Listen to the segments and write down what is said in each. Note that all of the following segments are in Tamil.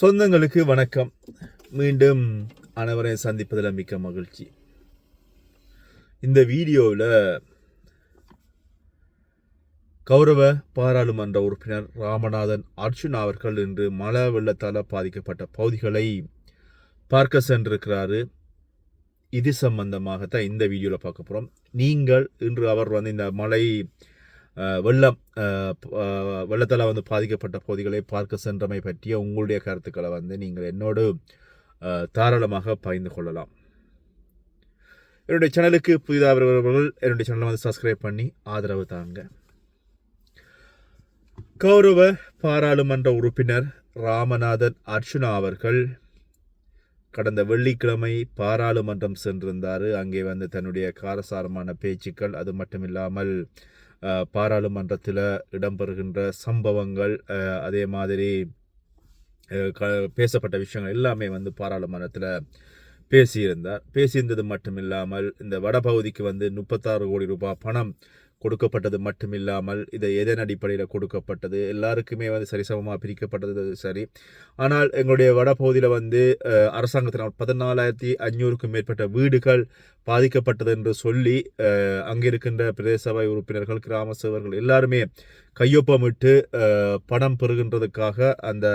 சொந்தங்களுக்கு வணக்கம். மீண்டும் அனைவரை சந்திப்பதில் மிக்க மகிழ்ச்சி. இந்த வீடியோவில் கௌரவ பாராளுமன்ற உறுப்பினர் ராமநாதன் அர்ஜுன் அவர்கள் இன்று மழை வெள்ளத்தால் பாதிக்கப்பட்ட பகுதிகளை பார்க்க சென்றிருக்கிறாரு. இது சம்பந்தமாகத்தான் இந்த வீடியோவில் பார்க்க போகிறோம் நீங்கள் இன்று அவர் வந்து இந்த மழை வெள்ளம் வெள்ளத்தால் வந்து பாதிக்கப்பட்ட பகுதிகளை பார்க்க சென்றமை பற்றிய உங்களுடைய கருத்துக்களை வந்து நீங்கள் என்னோடு தாராளமாக பகிர்ந்து கொள்ளலாம். என்னுடைய சேனலுக்கு புதிதாக வருபவர்கள் என்னுடைய சேனலை வந்து சப்ஸ்கிரைப் பண்ணி ஆதரவு தாங்க. கௌரவ பாராளுமன்ற உறுப்பினர் ராமநாதன் அர்ச்சுனா அவர்கள் கடந்த வெள்ளிக்கிழமை பாராளுமன்றம் சென்றிருந்தார். அங்கே வந்து தன்னுடைய காரசாரமான பேச்சுக்கள் அது மட்டும் இல்லாமல் பாராளுமன்றத்தில் இடம்பெறுகின்ற சம்பவங்கள் அதே மாதிரி க- பேசப்பட்ட விஷயங்கள் எல்லாமே வந்து பாராளுமன்றத்தில் பேசியிருந்தார். பேசியிருந்தது மட்டும் இல்லாமல் இந்த வடபகுதிக்கு வந்து முப்பத்தாறு கோடி ரூபாய் பணம் கொடுக்கப்பட்டது மட்டுமில்லாமல் இதை எதன் அடிப்படையில் கொடுக்கப்பட்டது? எல்லாருக்குமே வந்து சரிசமமாக பிரிக்கப்பட்டது சரி. ஆனால் எங்களுடைய வடபகுதியில் வந்து அரசாங்கத்தினால் பதினாலாயிரத்தி ஐநூறுக்கும் மேற்பட்ட வீடுகள் பாதிக்கப்பட்டது என்று சொல்லி அங்கே இருக்கின்ற பிரதேச சபை உறுப்பினர்கள் கிராம சேவர்கள் எல்லாருமே கையொப்பமிட்டு பணம் பெறுகின்றதுக்காக அந்த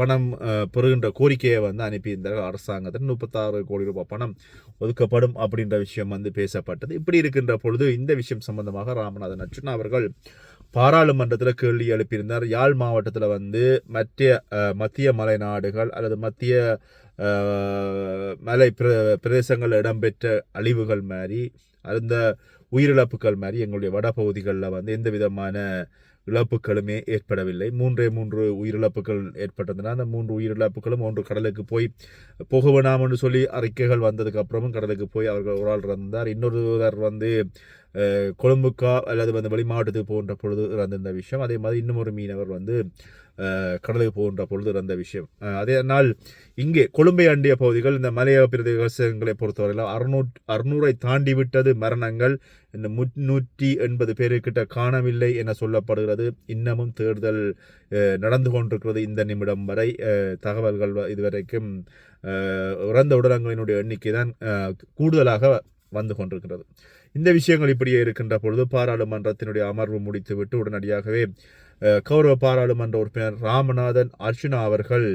பணம் பெறுகின்ற கோரிக்கையை வந்து அனுப்பியிருந்தார்கள் அரசாங்கத்தில் முப்பத்தாறு கோடி ரூபாய் பணம் ஒதுக்கப்படும் அப்படின்ற விஷயம் வந்து பேசப்பட்டது. இப்படி இருக்கின்ற பொழுது இந்த விஷயம் சம்பந்தமாக ராமநாதன் அர்ச்சுனா அவர்கள் பாராளுமன்றத்தில் கேள்வி எழுப்பியிருந்தார். யாழ் மாவட்டத்தில் வந்து மத்திய மத்திய மலை நாடுகள் அல்லது மத்திய மலை பிர பிரதேசங்கள் இடம்பெற்ற அழிவுகள் மாதிரி அந்த உயிரிழப்புகள் மாதிரி எங்களுடைய வட பகுதிகளில் வந்து எந்த விதமான இழப்புகளுமே ஏற்படவில்லை. மூன்றே மூன்று உயிரிழப்புகள் ஏற்பட்டதுன்னா அந்த மூன்று உயிரிழப்புகளும் ஒன்று கடலுக்கு போய் போக வேணாம்னு சொல்லி அறிக்கைகள் வந்ததுக்கு அப்புறமும் கடலுக்கு போய் அவர்கள் ஒரு ஆள் இறந்தார். இன்னொருவர் வந்து கொழும்புக்கா அல்லது வந்து வெளி மாவட்டத்துக்கு போகின்ற பொழுது இறந்திருந்த விஷயம். அதே மாதிரி இன்னும் ஒரு மீனவர் வந்து கடலுக்கு போகின்ற பொழுது அந்த விஷயம். அதே நாள் இங்கே கொழும்பை அண்டிய பகுதிகள் இந்த மலைய பிரதேசங்களை பொறுத்தவரையில் அறுநூற் அறுநூறை தாண்டி விட்டது மரணங்கள். இந்த முன்னூற்றி எண்பது பேருக்கிட்ட காணவில்லை என சொல்லப்படுகிறது. இன்னமும் தேடுதல் நடந்து கொண்டிருக்கிறது இந்த நிமிடம் வரை. தகவல்கள் இதுவரைக்கும் இறந்த உடலங்களினுடைய எண்ணிக்கை தான் கூடுதலாக வந்து கொண்டிருக்கிறது. இந்த விஷயங்கள் இப்படியே இருக்கின்ற பொழுது பாராளுமன்றத்தினுடைய அமர்வு முடித்துவிட்டு உடனடியாகவே கௌரவ பாராளுமன்ற உறுப்பினர் ராமநாதன் அர்ச்சனா அவர்கள்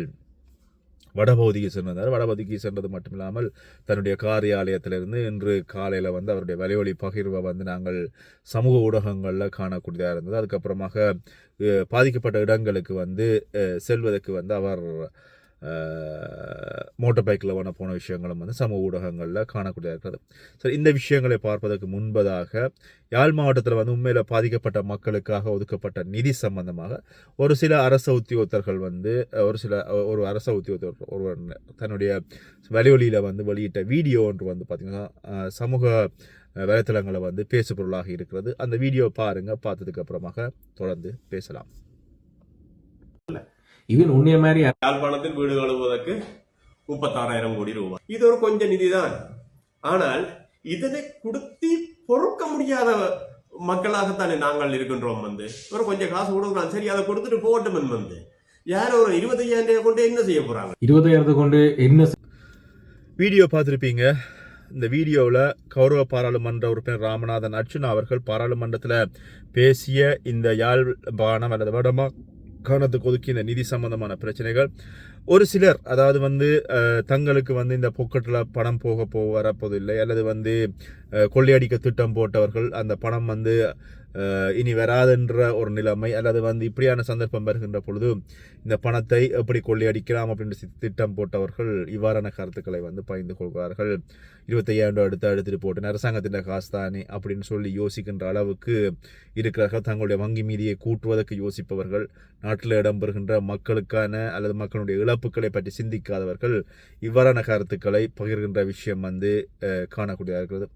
வடபகுதிக்கு சென்றார் வடபகுதிக்கு சென்றது மட்டுமில்லாமல் தன்னுடைய காரியாலயத்திலிருந்து இன்று காலையில் வந்து அவருடைய வலைவழி பகிர்வை வந்து நாங்கள் சமூக ஊடகங்களில் காணக்கூடியதாக இருந்தது. அதுக்கப்புறமாக பாதிக்கப்பட்ட இடங்களுக்கு வந்து செல்வதற்கு வந்து அவர் மோட்டார் பைக்கில் வன போன விஷயங்களும் வந்து சமூக ஊடகங்களில் காணக்கூடியதாக இருக்கிறது. சரி இந்த விஷயங்களை பார்ப்பதற்கு முன்பதாக யாழ் மாவட்டத்தில் வந்து உண்மையில் பாதிக்கப்பட்ட மக்களுக்காக ஒதுக்கப்பட்ட நிதி சம்பந்தமாக ஒரு சில அரச உத்தியோகத்தர்கள் வந்து ஒரு சில ஒரு அரச உத்தியோகத்தர் ஒருவர் தன்னுடைய வலியொலியில் வந்து வெளியிட்ட வீடியோ ஒன்று வந்து பார்த்திங்கன்னா சமூக வலைத்தளங்களை வந்து பேசுபொருளாக இருக்கிறது. அந்த வீடியோ பாருங்கள் பார்த்ததுக்கு அப்புறமாக தொடர்ந்து பேசலாம். ஈவன் உன்னைய மாதிரி யாழ்ப்பாணத்தில் வீடு கழுவுவதற்கு முப்பத்தாறாயிரம் கோடி ரூபாய். இது ஒரு கொஞ்ச நிதிதான். ஆனால் இதனை கொடுத்து பொறுக்க முடியாத மக்களாகத்தானே நாங்கள் இருக்கின்றோம் வந்து. ஒரு கொஞ்சம் காசு கொடுக்குறோம் சரி அதை கொடுத்துட்டு போகட்டும் வந்து. யார் ஒரு இருபத்தையாயிரம் ரூபாய் கொண்டு என்ன செய்ய போறாங்க? இருபதாயிரத்தை கொண்டு என்ன வீடியோ பார்த்துருப்பீங்க. இந்த வீடியோவில் கௌரவ பாராளுமன்ற உறுப்பினர் ராமநாதன் அர்ச்சுனா அவர்கள் பாராளுமன்றத்தில் பேசிய இந்த யாழ்ப்பாணம் அல்லது வடமா கவனத்துக்கு ஒதுக்கிய இந்த நிதி சம்பந்தமான பிரச்சனைகள். ஒரு சிலர் அதாவது வந்து தங்களுக்கு வந்து இந்த பொக்கெட்டில் பணம் போக போ வரப்போதில்லை அல்லது வந்து கொள்ளையடிக்க திட்டம் போட்டவர்கள் அந்த பணம் வந்து இனி வராதென்ற ஒரு நிலைமை அல்லது வந்து இப்படியான சந்தர்ப்பம் வருகின்ற பொழுது இந்த பணத்தை எப்படி கொள்ளையடிக்கலாம் அப்படின்ற திட்டம் போட்டவர்கள் இவ்வாறான கருத்துக்களை வந்து பகிர்ந்து கொள்கிறார்கள். இருபத்தையாயிரம் ரூபாய் எடுத்து எடுத்துட்டு போட்டு அரசாங்கத்தின் காசு தானே அப்படின்னு சொல்லி யோசிக்கின்ற அளவுக்கு இருக்கிறார்கள். தங்களுடைய வங்கி மீதியை கூட்டுவதற்கு யோசிப்பவர்கள் நாட்டில் இடம்பெறுகின்ற மக்களுக்கான அல்லது மக்களுடைய இழப்புகளை பற்றி சிந்திக்காதவர்கள் இவ்வாறான கருத்துக்களை பகிர்கின்ற விஷயம் வந்து காணக்கூடியதாக இருக்கிறது.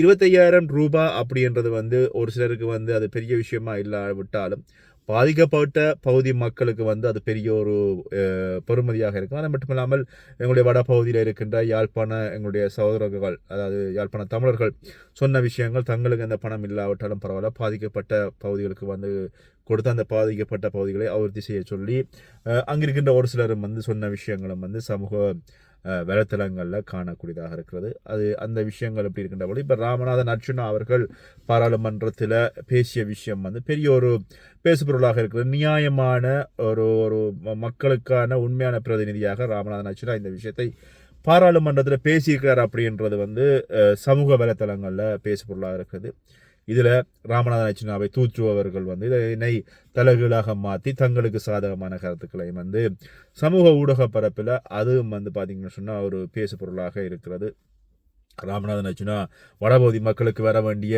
இருபத்தையாயிரம் ரூபாய் அப்படின்றது வந்து ஒரு சிலருக்கு வந்து அது பெரிய விஷயமா இல்லாவிட்டாலும் பாதிக்கப்பட்ட பகுதி மக்களுக்கு வந்து அது பெரிய ஒரு அஹ், பெறுமதியாக இருக்கும். அது மட்டும் இல்லாமல் எங்களுடைய வட பகுதியில் இருக்கின்ற யாழ்ப்பாண எங்களுடைய சகோதரர்கள் அதாவது யாழ்ப்பாண தமிழர்கள் சொன்ன விஷயங்கள் தங்களுக்கு அந்த பணம் இல்லாவிட்டாலும் பரவாயில்ல பாதிக்கப்பட்ட பகுதிகளுக்கு வந்து கொடுத்து அந்த பாதிக்கப்பட்ட பகுதிகளை அபிவிருத்தி செய்ய சொல்லி அங்கிருக்கின்ற ஒரு சிலரும் வந்து சொன்ன விஷயங்களும் வந்து சமூக வலைத்தளங்களில் காணக்கூடியதாக இருக்கிறது. அது அந்த விஷயங்கள் எப்படி இருக்கின்ற போது இப்போ ராமநாதன் அர்ஜுனா அவர்கள் பாராளுமன்றத்தில் பேசிய விஷயம் வந்து பெரிய ஒரு பேசுபொருளாக இருக்கிறது. நியாயமான ஒரு ஒரு மக்களுக்கான உண்மையான பிரதிநிதியாக ராமநாதன் அர்ஜுனா இந்த விஷயத்தை பாராளுமன்றத்தில் பேசியிருக்கார் அப்படின்றது வந்து சமூக வலைத்தளங்களில் பேசுபொருளாக இருக்குது இதில் ராமநாதன் அர்ச்சுனாவை தூற்றுபவர்கள் வந்து இதனை தலைகீழாக மாற்றி தங்களுக்கு சாதகமான கருத்துக்களை வந்து சமூக ஊடக பரப்பில் அதுவும் வந்து பார்த்தீங்கன்னு சொன்னால் ஒரு பேசுபொருளாக இருக்கிறது. ராமநாதன் அச்சுனா வடபகுதி மக்களுக்கு வர வேண்டிய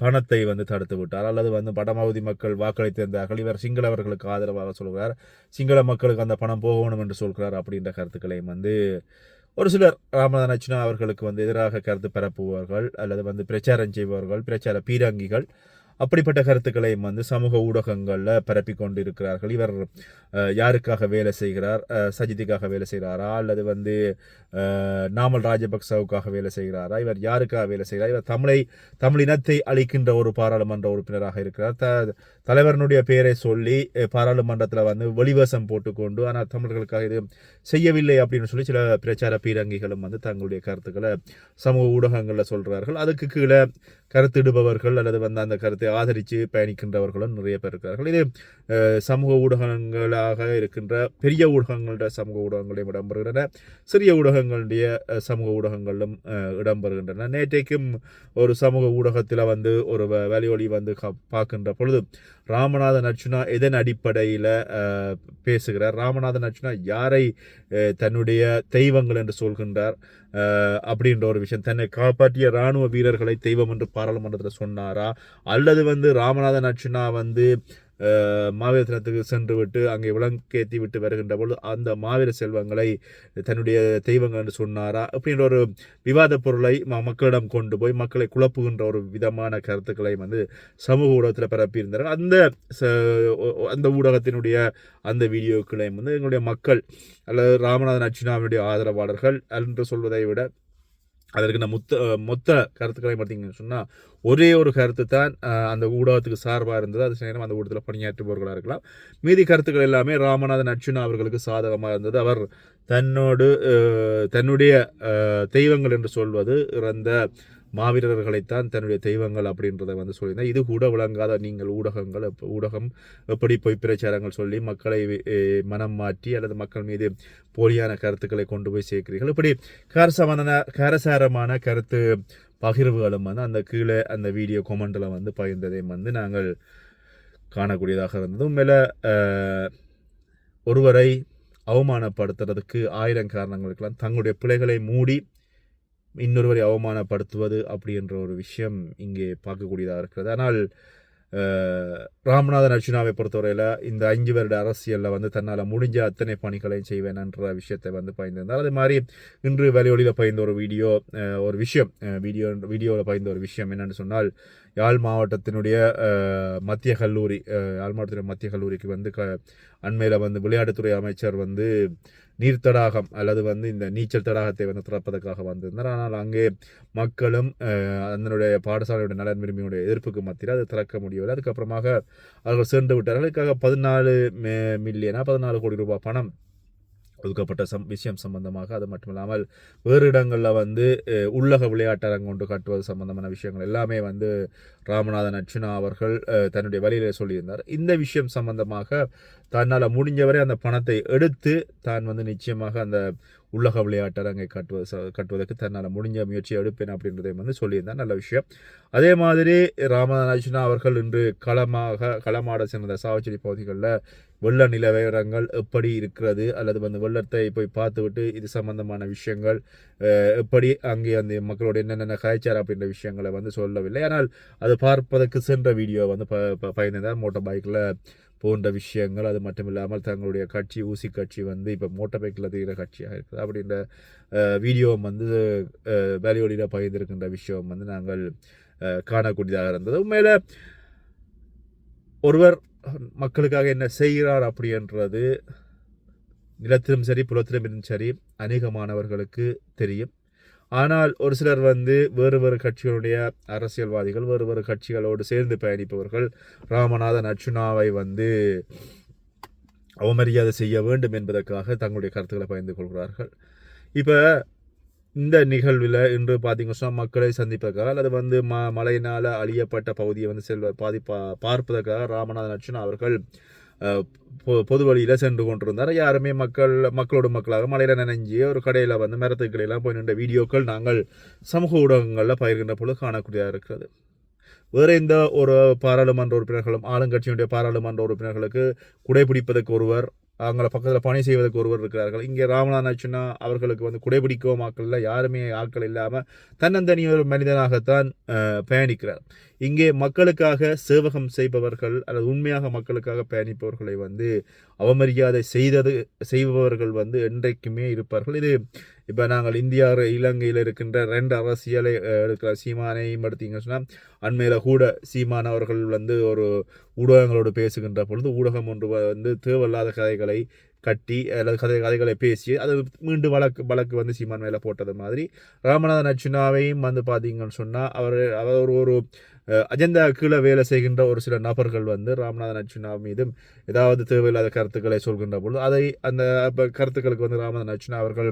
பணத்தை வந்து தடுத்து விட்டார். அல்லது வந்து வடபகுதி மக்கள் வாக்களித்திருந்தார்கள் இவர் சிங்களவர்களுக்கு ஆதரவாக சொல்கிறார். சிங்கள மக்களுக்கு அந்த பணம் போகணும் என்று சொல்கிறார் அப்படின்ற கருத்துக்களையும் வந்து ஒரு சிலர் ராமநாதன் அச்சுனா அவர்களுக்கு வந்து எதிராக கருத்து பரப்புபவர்கள் அல்லது வந்து பிரச்சாரம் செய்பவர்கள் பிரச்சார பீரங்கிகள். அப்படிப்பட்ட கருத்துக்களையும் வந்து சமூக ஊடகங்களில் பரப்பி கொண்டு இருக்கிறார்கள் இவர் யாருக்காக வேலை செய்கிறார்? சஜிதிக்காக வேலை செய்கிறாரா? அல்லது வந்து நாமல் ராஜபக்சவுக்காக வேலை செய்கிறாரா? இவர் யாருக்காக வேலை செய்கிறார்? இவர் தமிழை தமிழ் இனத்தை அளிக்கின்ற ஒரு பாராளுமன்ற உறுப்பினராக இருக்கிறார். த தலைவரனுடைய பெயரை சொல்லி பாராளுமன்றத்தில் வந்து வெளிவசம் போட்டுக்கொண்டு ஆனால் தமிழர்களுக்காக இது செய்யவில்லை அப்படின்னு சொல்லி சில பிரச்சார பீரங்கிகளும் வந்து தங்களுடைய கருத்துக்களை சமூக ஊடகங்களில் சொல்கிறார்கள் அதுக்கு கீழே கருத்திடுபவர்கள் அல்லது வந்து அந்த கருத்தை ஆதரித்து பயணிக்கின்றவர்களும் நிறைய பேர் இருக்கிறார்கள். இது சமூக ஊடகங்களாக இருக்கின்ற பெரிய ஊடகங்களுடைய சமூக ஊடகங்களையும் இடம்பெறுகின்றன. சிறிய ஊடகங்களுடைய சமூக ஊடகங்களிலும் இடம்பெறுகின்றன. நேற்றைக்கும் ஒரு சமூக ஊடகத்தில் வந்து ஒரு வ- வலியொலி வந்து பார்க்கின்ற பொழுது ராமநாதன் அர்ச்சுனா எதன் அடிப்படையில் பேசுகிறார்? ராமநாதன் அர்ச்சுனா யாரை தன்னுடைய தெய்வங்கள் என்று சொல்கின்றார்? அப்படின்ற ஒரு விஷயம். தன்னை காப்பாற்றிய ராணுவ வீரர்களை தெய்வம் என்று பாராளுமன்றத்தில் சொன்னாரா? அல்லது வந்து ராமநாதன் அர்ச்சுனா வந்து மாவீரத்தினத்துக்கு சென்று விட்டு அங்கே விளக்கேற்றி விட்டு வருகின்ற பொழுது அந்த மாவீர செல்வங்களை தன்னுடைய தெய்வங்கள் என்று சொன்னாரா? அப்படின்ற ஒரு விவாத பொருளை மக்களிடம் கொண்டு போய் மக்களை குழப்புகின்ற ஒரு விதமான கருத்துக்களை வந்து சமூக ஊடகத்தில் பரப்பியிருந்தார்கள். அந்த ச- ஒ- அந்த ஊடகத்தினுடைய அந்த வீடியோக்களையும் வந்து எங்களுடைய மக்கள் அல்லது ராமநாதன் அச்சுனாவினுடைய ஆதரவாளர்கள் என்று சொல்வதை விட அதற்கு நான் முத்த மொத்த கருத்துக்களை பார்த்தீங்கன்னு சொன்னால் ஒரே ஒரு கருத்து தான் அந்த ஊடகத்துக்கு சார்பாக இருந்தது. அது நேரம் அந்த ஊடகத்தில் பணியாற்றுபவர்களாக இருக்கலாம். மீதி கருத்துக்கள் எல்லாமே ராமநாதன் அர்ஜுனா அவர்களுக்கு சாதகமாக இருந்தது. அவர் தன்னோடு தன்னுடைய தெய்வங்கள் என்று சொல்வது இறந்த மாவீரர்களைத்தான் தன்னுடைய தெய்வங்கள் அப்படின்றத வந்து சொல்லியிருந்தேன் இது கூட விளங்காத நீங்கள் ஊடகங்கள் ஊடகம் எப்படி பொய் பிரச்சாரங்கள் சொல்லி மக்களை மனம் மாற்றி அல்லது மக்கள் மீது போலியான கருத்துக்களை கொண்டு போய் சேர்க்கிறீர்கள். இப்படி காரசமான காரசாரமான கருத்து பகிர்வுகளும் வந்து அந்த கீழே அந்த வீடியோ கொமெண்டில் வந்து பகிர்ந்ததையும் வந்து நாங்கள் காணக்கூடியதாக இருந்தது. மேலே ஒருவரை அவமானப்படுத்துறதுக்கு ஆயிரம் காரணங்களுக்கெல்லாம் தங்களுடைய பிள்ளைகளை மூடி இன்னொருவரை அவமானப்படுத்துவது அப்படின்ற ஒரு விஷயம் இங்கே பார்க்கக்கூடியதாக இருக்கிறது. ஆனால் ராமநாதன் அர்ஜுனாவை பொறுத்தவரையில் இந்த அஞ்சு வருட அரசியலில் வந்து தன்னால் முடிஞ்ச அத்தனை பணிகளையும் செய்வேன்ன்ற விஷயத்தை வந்து பயந்துருந்தார் அதே மாதிரி இன்று வெளியொலியில் பயந்த ஒரு வீடியோ ஒரு விஷயம் வீடியோ வீடியோவில் பயந்த ஒரு விஷயம் என்னென்னு சொன்னால் யாழ் மாவட்டத்தினுடைய மத்திய கல்லூரி யாழ் மாவட்டத்தினுடைய மத்திய கல்லூரிக்கு வந்து க அண்மையில் வந்து விளையாட்டுத்துறை அமைச்சர் வந்து நீர் தடாகம் அல்லது வந்து இந்த நீச்சல் தடாகத்தை வந்து திறப்பதற்காக வந்திருந்தார். ஆனால் அங்கே மக்களும் அதனுடைய பாடசாலையுடைய நலன் விரும்பியுடைய எதிர்ப்புக்கு மத்தியில் அது திறக்க முடியவில்லை. அதுக்கப்புறமாக அவர்கள் சென்று விட்டார்கள். அதுக்காக பதினாலு மில்லியனா பதினாலு கோடி ரூபாய் பணம் ஒதுக்கப்பட்ட சம் விஷயம் சம்பந்தமாக. அது மட்டும் இல்லாமல் வேறு இடங்களில் வந்து உள்ளக விளையாட்டரங்கு ஒன்று கட்டுவது சம்பந்தமான விஷயங்கள் எல்லாமே வந்து ராமநாதன் அர்ச்சுனா அவர்கள் தன்னுடைய வழியிலே சொல்லியிருந்தார். இந்த விஷயம் சம்பந்தமாக தன்னால் முடிஞ்சவரை அந்த பணத்தை எடுத்து தான் வந்து நிச்சயமாக அந்த உள்ளக விளையாட்டரங்கை கட்டுவது ச- கட்டுவதற்கு தன்னால் முடிஞ்ச முயற்சியை எடுப்பேன் அப்படின்றதை வந்து சொல்லியிருந்தார். நல்ல விஷயம். அதே மாதிரி ராமநாதன் அர்ச்சுனா அவர்கள் இன்று களமாக களமாட சென்ற சாவச்சேரி பகுதிகளில் வெள்ள நிலவரங்கள் எப்படி இருக்கிறது? அல்லது வந்து வெள்ளத்தை போய் பார்த்துவிட்டு இது சம்பந்தமான விஷயங்கள் எப்படி அங்கே அந்த மக்களோட என்னென்ன காய்ச்சார் அப்படின்ற விஷயங்களை வந்து சொல்லவில்லை. ஆனால் அது பார்ப்பதற்கு சென்ற வீடியோ வந்து ப ப- மோட்டார் பைக்கில் போன்ற விஷயங்கள் அது மட்டும் இல்லாமல் தங்களுடைய கட்சி ஊசி கட்சி வந்து இப்போ மோட்டார் பைக்கில் தெரிகிற கட்சியாக இருக்குது. அப்படின்ற வீடியோவும் வந்து அஹ், வேலையோடியில் பகிர்ந்திருக்கின்ற விஷயம் வந்து நாங்கள் காணக்கூடியதாக இருந்தது. உண்மையில் ஒருவர் மக்களுக்காக என்ன செய்கிறார் அப்படின்றது நிலத்திலும் சரி புலத்திலும் சரி அநேகமானவர்களுக்கு தெரியும். ஆனால் ஒரு சிலர் வந்து வேறு வேறு கட்சிகளுடைய அரசியல்வாதிகள் வேறு வேறு கட்சிகளோடு சேர்ந்து பயணிப்பவர்கள் ராமநாதன் அர்ச்சுனாவை வந்து அவமரியாதை செய்ய வேண்டும் என்பதற்காக தங்களுடைய கருத்துக்களை பகிர்ந்து கொள்கிறார்கள். இப்போ இந்த நிகழ்வில் இன்று பார்த்திங்க சொன்னால் மக்களை சந்திப்பதற்காக அல்லது வந்து ம மழையினால் அழியப்பட்ட பகுதியை வந்து செல்வ பாதிப்பா பார்ப்பதற்காக ராமநாதன் அர்ச்சுனா அவர்கள் பொ- பொது வழியில் சென்று கொண்டிருந்தார். யாருமே மக்கள் மக்களோட மக்களாக மலையில் நனைஞ்சி ஒரு கடையில் வந்து மரத்துக்கடையெல்லாம் போய் நின்ற வீடியோக்கள் நாங்கள் சமூக ஊடகங்களில் பயிர்கின்ற பொழுது காணக்கூடியதாக இருக்கிறது. வேறு எந்த ஒரு பாராளுமன்ற உறுப்பினர்களும் ஆளுங்கட்சியினுடைய பாராளுமன்ற உறுப்பினர்களுக்கு குடைபிடிப்பதற்கு ஒருவர் அவங்கள பக்கத்தில் பணி செய்வதற்கு ஒருவர் இருக்கிறார்கள். இங்கே ராமநாதன் அச்சுனா அவர்களுக்கு வந்து குடைபிடிக்கவும் ஆக்கள் இல்லை யாருமே ஆட்கள் இல்லாமல் தன்னந்தனி ஒரு மனிதனாகத்தான் பயணிக்கிறார். இங்கே மக்களுக்காக சேவகம் செய்பவர்கள் அல்லது உண்மையாக மக்களுக்காக பயணிப்பவர்களை வந்து அவமரியாதை செய்தது செய்பவர்கள் வந்து என்றைக்குமே இருப்பார்கள். இது இப்போ நாங்கள் இந்தியா இலங்கையில் இருக்கின்ற ரெண்டு அரசியலை எடுக்கிற சீமானையும் எடுத்தீங்கன்னு சொன்னால் அண்மையில் கூட சீமான் அவர்கள் வந்து ஒரு ஊடகங்களோடு பேசுகின்ற பொழுது ஊடகம் ஒன்று வந்து தேவையில்லாத கதைகளை கட்டி அல்லது கதை கதைகளை பேசி அது மீண்டும் வழக்கு வழக்கு வந்து சீமான் மேலே போட்டது மாதிரி. ராமநாதன் அர்ச்சுனாவையும் வந்து பார்த்தீங்கன்னு சொன்னால் அவர் அவர் ஒரு ஒரு அஜெண்டா கீழே வேலை செய்கின்ற ஒரு சில நபர்கள் வந்து ராமநாதன் அர்ச்சுனா மீதும் ஏதாவது தேவையில்லாத கருத்துக்களை சொல்கின்ற பொழுது அதை அந்த கருத்துக்களுக்கு வந்து ராமநாதன் அர்ச்சுனா அவர்கள்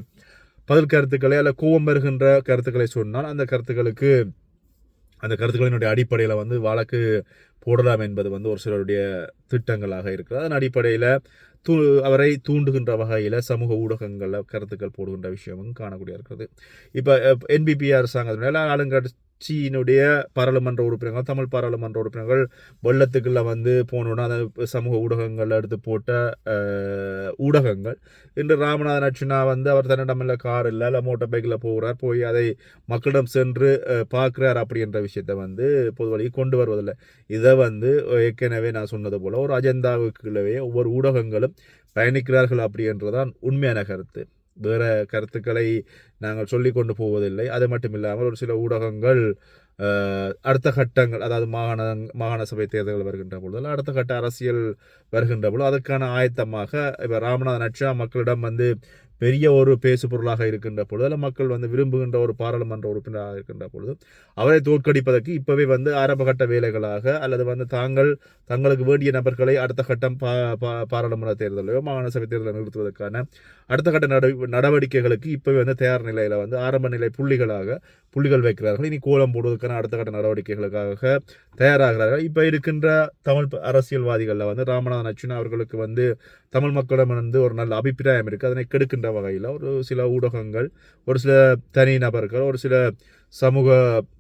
பதில் கருத்துக்களை அல்ல கோபம் வருகின்ற கருத்துக்களை சொன்னால் அந்த கருத்துக்களுக்கு அந்த கருத்துக்களினுடைய அடிப்படையில் வந்து வழக்கு போடலாம் என்பது வந்து ஒரு சிலருடைய திட்டங்களாக இருக்குது அதன் அடிப்படையில் தூ அவரை தூண்டுகின்ற வகையில் சமூக ஊடகங்களில் கருத்துக்கள் போடுகின்ற விஷயமும் காணக்கூடிய இருக்கிறது. இப்போ என்பிபி அரசாங்கத்தினால கட்சியினுடைய பாராளுமன்ற உறுப்பினர்கள் தமிழ் பாராளுமன்ற உறுப்பினர்கள் வெள்ளத்துக்குள்ள வந்து போனோன்னா அந்த சமூக ஊடகங்களில் எடுத்து போட்ட ஊடகங்கள். இன்று ராமநாதன் அச்சுனா வந்து அவர் தன்னிடமில்ல கார் இல்லை இல்லை மோட்டார் பைக்கில் போகிறார் போய் அதை மக்களிடம் சென்று பார்க்குறார் அப்படின்ற விஷயத்தை வந்து பொது வழியை கொண்டு வருவதில்லை. இதை வந்து ஏற்கனவே நான் சொன்னது போல் ஒரு அஜெண்டாவுக்குள்ளவே ஒவ்வொரு ஊடகங்களும் பயணிக்கிறார்கள் அப்படின்றதான் உண்மையான கருத்து. வேறு கருத்துக்களை நாங்கள் சொல்லி கொண்டு போவதில்லை. அது மட்டும் இல்லாமல் ஒரு சில ஊடகங்கள் அடுத்த கட்டங்கள் அதாவது மாகாண மாகாண சபை தேர்தல்கள் வருகின்ற பொழுது அடுத்த கட்ட அரசியல் வருகின்ற பொழுது அதற்கான ஆயத்தமாக இப்போ ராமநாதன் அச்சா மக்களிடம் வந்து பெரிய ஒரு பேசு பொருளாக இருக்கின்ற பொழுது அல்ல மக்கள் வந்து விரும்புகின்ற ஒரு பாராளுமன்ற உறுப்பினராக இருக்கின்ற பொழுது அவரை தோற்கடிப்பதற்கு இப்பவே வந்து ஆரம்ப கட்ட வேலைகளாக அல்லது வந்து தாங்கள் தங்களுக்கு வேண்டிய நபர்களை அடுத்த கட்டம் பா பா- பாராளுமன்ற தேர்தலையோ மாகாண சபை தேர்தலை நிறுத்துவதற்கான அடுத்த கட்ட நட நடவடிக்கைகளுக்கு இப்போவே வந்து தயார் நிலையில் வந்து ஆரம்ப நிலை புள்ளிகளாக புள்ளிகள் வைக்கிறார்கள். இனி கோலம் போடுவதற்கான அடுத்த கட்ட நடவடிக்கைகளுக்காக தயாராகிறார்கள். இப்போ இருக்கின்ற தமிழ் அரசியல்வாதிகளில் வந்து ராமநாதன் அச்சுனா அவர்களுக்கு வந்து தமிழ் மக்களிடம் வந்து ஒரு நல்ல அபிப்பிராயம் இருக்குது அதனை கெடுக்கின்ற வகையில் ஒரு சில ஊடகங்கள் ஒரு சில தனி நபர்கள் ஒரு சில சமூக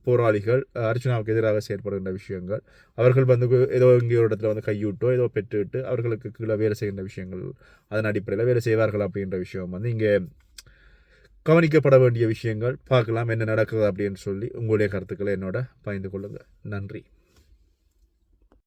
போராளிகள் அர்ச்சனாவுக்கு எதிராக செயற்படுகின்ற விஷயங்கள் அவர்கள் வந்து ஏதோ இங்கே ஒரு இடத்துல வந்து கையூட்டோ ஏதோ பெற்றுவிட்டு அவர்களுக்கு கீழே வேலை செய்கின்ற விஷயங்கள் அதன் அடிப்படையில் வேலை செய்வார்கள் அப்படின்ற விஷயம் வந்து இங்கே கவனிக்கப்பட வேண்டிய விஷயங்கள். பார்க்கலாம் என்ன நடக்குது அப்படின்னு சொல்லி உங்களுடைய கருத்துக்களை என்னோட பகிர்ந்து கொள்ளுங்கள் நன்றி.